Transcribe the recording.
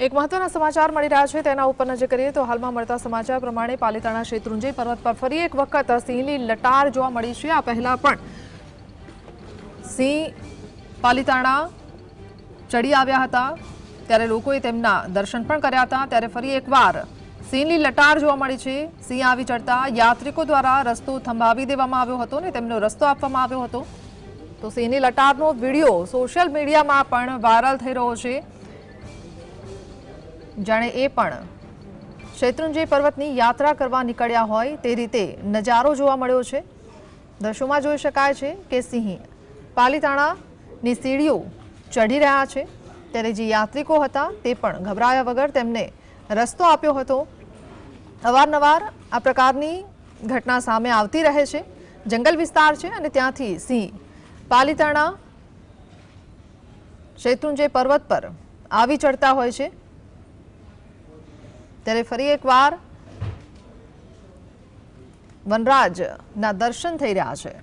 એક મહત્વના સમાચાર મળી રહ્યા છે, તેના ઉપર નજર કરીએ તો હાલમાં મળતા સમાચાર પ્રમાણે પાલિતાણા શેત્રુંજય પર્વત પર ફરી એક વખત સિંહની લટાર જોવા મળી છે. આ પહેલા પણ સિંહ પાલિતાણા ચડી આવ્યા હતા. ત્યારે લોકોએ તેમના દર્શન પણ કર્યા હતા. ત્યારે ફરી એકવાર સિંહની લટાર જોવા મળી છે. સિંહ આવી ચડતા યાત્રિકો દ્વારા રસ્તો થંભાવી દેવામાં આવ્યો હતો ને તેમનો રસ્તો આપવામાં આવ્યો હતો. તો સિંહની લટારનો વીડિયો સોશિયલ મીડિયામાં પણ વાયરલ થઈ રહ્યો છે. જાણે એ પણ શેત્રુંજય પર્વતની યાત્રા કરવા નીકળ્યા હોય તે રીતે નજારો જોવા મળ્યો છે. દ્રશ્યોમાં જોઈ શકાય છે કે સિંહ પાલીતાણાની સીડીઓ ચઢી રહ્યા છે. ત્યારે જે યાત્રિકો હતા તે પણ ગભરાયા વગર તેમને રસ્તો આપ્યો હતો. અવારનવાર આ પ્રકારની ઘટના સામે આવતી રહે છે. જંગલ વિસ્તાર છે અને ત્યાંથી સિંહ પાલીતાણા શેત્રુંજય પર્વત પર આવી ચડતા હોય છે. ત્યારે ફરી એકવાર વનરાજના દર્શન થઈ રહ્યા છે.